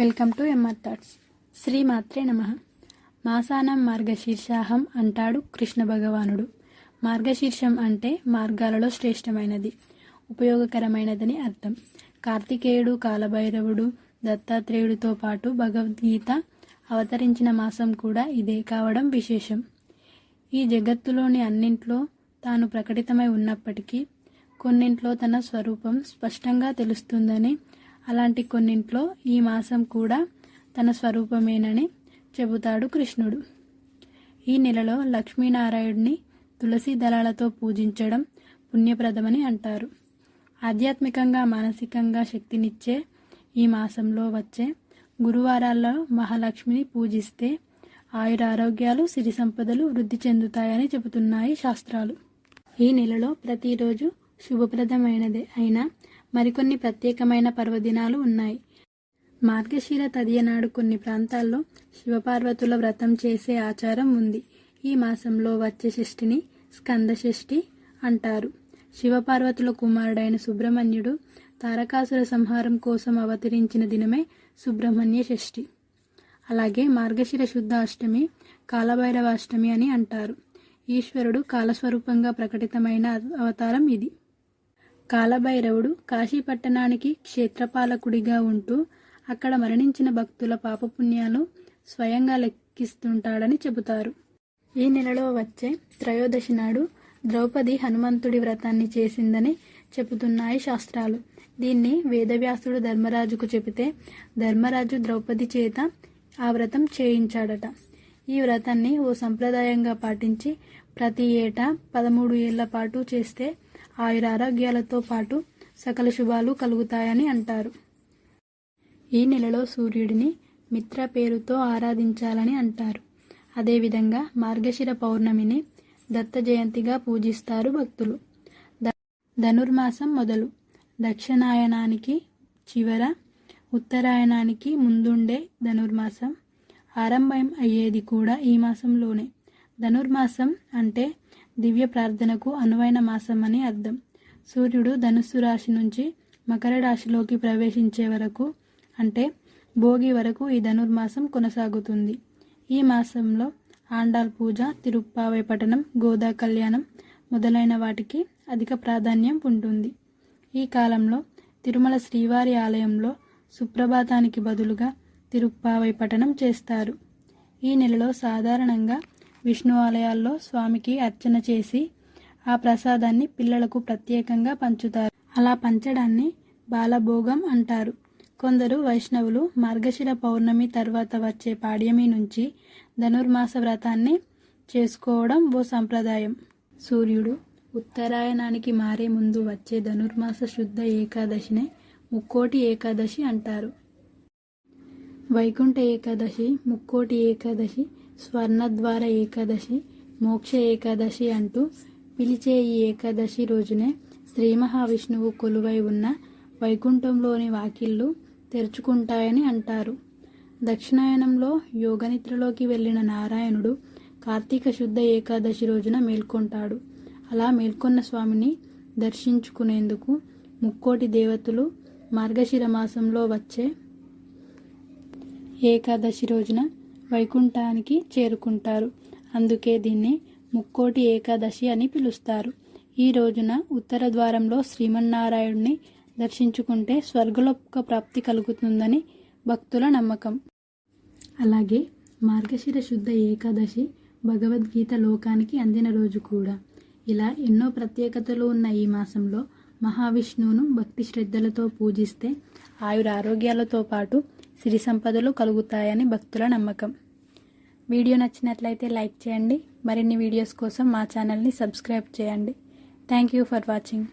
Welcome to MR thoughts. Shri మాత్రే నమ. మాసానం మార్గశీర్షాహం అంటాడు కృష్ణ భగవానుడు. మార్గశీర్షం అంటే మార్గాలలో శ్రేష్టమైనది ఉపయోగకరమైనదని అర్థం. కార్తికేయుడు కాలభైరవుడు దత్తాత్రేయుడితో పాటు భగవద్గీత అవతరించిన మాసం కూడా ఇదే కావడం విశేషం. ఈ జగత్తులోని అన్నింట్లో తాను ప్రకటితమై ఉన్నప్పటికీ కొన్నింట్లో తన స్వరూపం స్పష్టంగా తెలుస్తుందని అలాంటి కొన్నింట్లో ఈ మాసం కూడా తన స్వరూపమేనని చెబుతాడు కృష్ణుడు. ఈ నెలలో లక్ష్మీనారాయణుడిని తులసి దళాలతో పూజించడం పుణ్యప్రదమని అంటారు. ఆధ్యాత్మికంగా మానసికంగా శక్తినిచ్చే ఈ మాసంలో వచ్చే గురువారాల్లో మహాలక్ష్మిని పూజిస్తే ఆయురారోగ్యాలు సిరి సంపదలు వృద్ధి చెందుతాయని చెబుతున్నాయి శాస్త్రాలు. ఈ నెలలో ప్రతిరోజు శుభప్రదమైనదే అయినా మరికొన్ని ప్రత్యేకమైన పర్వదినాలు ఉన్నాయి. మార్గశిర తదియనాడు కొన్ని ప్రాంతాల్లో శివపార్వతుల వ్రతం చేసే ఆచారం ఉంది. ఈ మాసంలో వచ్చే షష్ఠిని స్కందషష్ఠి అంటారు. శివపార్వతుల కుమారుడైన సుబ్రహ్మణ్యుడు తారకాసుర సంహారం కోసం అవతరించిన దినమే సుబ్రహ్మణ్య షష్ఠి. అలాగే మార్గశిర శుద్ధ అష్టమి కాలభైరవాష్టమి అని అంటారు. ఈశ్వరుడు కాలస్వరూపంగా ప్రకటితమైన అవతారం ఇది. కాలభైరవుడు కాశీ పట్టణానికి క్షేత్రపాలకుడిగా ఉంటూ అక్కడ మరణించిన భక్తుల పాపపుణ్యాలు స్వయంగా లెక్కిస్తుంటాడని చెబుతారు. ఈ నెలలో వచ్చే త్రయోదశి నాడు ద్రౌపది హనుమంతుడి వ్రతాన్ని చేసిందని చెబుతున్నాయి శాస్త్రాలు. దీన్ని వేదవ్యాసుడు ధర్మరాజుకు చెబితే ధర్మరాజు ద్రౌపది చేత ఆ వ్రతం చేయించాడట. ఈ వ్రతాన్ని ఓ సంప్రదాయంగా పాటించి ప్రతి ఏటా పదమూడు ఏళ్ళ పాటు చేస్తే ఆయురారోగ్యాలతో పాటు సకల శుభాలు కలుగుతాయని అంటారు. ఈ నెలలో సూర్యుడిని మిత్ర పేరుతో ఆరాధించాలని అంటారు. అదేవిధంగా మార్గశిర పౌర్ణమిని దత్త జయంతిగా పూజిస్తారు భక్తులు. ధనుర్మాసం మొదలు. దక్షిణాయనానికి చివర ఉత్తరాయణానికి ముందుండే ధనుర్మాసం ఆరంభం అయ్యేది కూడా ఈ మాసంలోనే. ధనుర్మాసం అంటే దివ్య ప్రార్థనకు అనువైన మాసం అని అర్థం. సూర్యుడు ధనుస్సు రాశి నుంచి మకర రాశిలోకి ప్రవేశించే వరకు అంటే భోగి వరకు ఈ ధనుర్మాసం కొనసాగుతుంది. ఈ మాసంలో ఆండాల్ పూజ తిరుప్పావై పఠనం గోదా కళ్యాణం మొదలైన వాటికి అధిక ప్రాధాన్యం ఉంటుంది. ఈ కాలంలో తిరుమల శ్రీవారి ఆలయంలో సుప్రభాతానికి బదులుగా తిరుప్పావై పఠనం చేస్తారు. ఈ నెలలో సాధారణంగా విష్ణు ఆలయాల్లో స్వామికి అర్చన చేసి ఆ ప్రసాదాన్ని పిల్లలకు ప్రత్యేకంగా పంచుతారు. అలా పంచడాన్ని బాలభోగం అంటారు. కొందరు వైష్ణవులు మార్గశిర పౌర్ణమి తర్వాత వచ్చే పాడ్యమి నుంచి ధనుర్మాస వ్రతాన్ని చేసుకోవడం ఓ సంప్రదాయం. సూర్యుడు ఉత్తరాయణానికి మారే ముందు వచ్చే ధనుర్మాస శుద్ధ ఏకాదశినే ముక్కోటి ఏకాదశి అంటారు. వైకుంఠ ఏకాదశి ముక్కోటి ఏకాదశి స్వర్ణద్వార ఏకాదశి మోక్ష ఏకాదశి అంటూ పిలిచే ఈ ఏకాదశి రోజునే శ్రీ మహావిష్ణువు కొలువై ఉన్న వైకుంఠంలోని వాకిళ్ళు తెరుచుకుంటాయని అంటారు. దక్షిణాయనంలో యోగనిద్రలోకి వెళ్ళిన నారాయణుడు కార్తీక శుద్ధ ఏకాదశి రోజున మేల్కొంటాడు. అలా మేల్కొన్న స్వామిని దర్శించుకునేందుకు ముక్కోటి దేవతలు మార్గశిర మాసంలో వచ్చే ఏకాదశి రోజున వైకుంఠానికి చేరుకుంటారు. అందుకే దీన్ని ముక్కోటి ఏకాదశి అని పిలుస్తారు. ఈ రోజున ఉత్తర ద్వారంలో శ్రీమన్నారాయణుని దర్శించుకుంటే స్వర్గలోక ప్రాప్తి కలుగుతుందని భక్తుల నమ్మకం. అలాగే మార్గశిర శుద్ధ ఏకాదశి భగవద్గీత లోకానికి అందిన రోజు కూడా. ఇలా ఎన్నో ప్రత్యేకతలు ఉన్న ఈ మాసంలో మహావిష్ణువును భక్తి శ్రద్ధలతో పూజిస్తే ఆయుర ఆరోగ్యాలతో పాటు సిరి సంపదలు కలుగుతాయని భక్తుల నమ్మకం. వీడియో నచ్చినట్లయితే లైక్ చేయండి. మరిన్ని వీడియోస్ కోసం మా ఛానల్ని సబ్స్క్రైబ్ చేయండి. Thank you for watching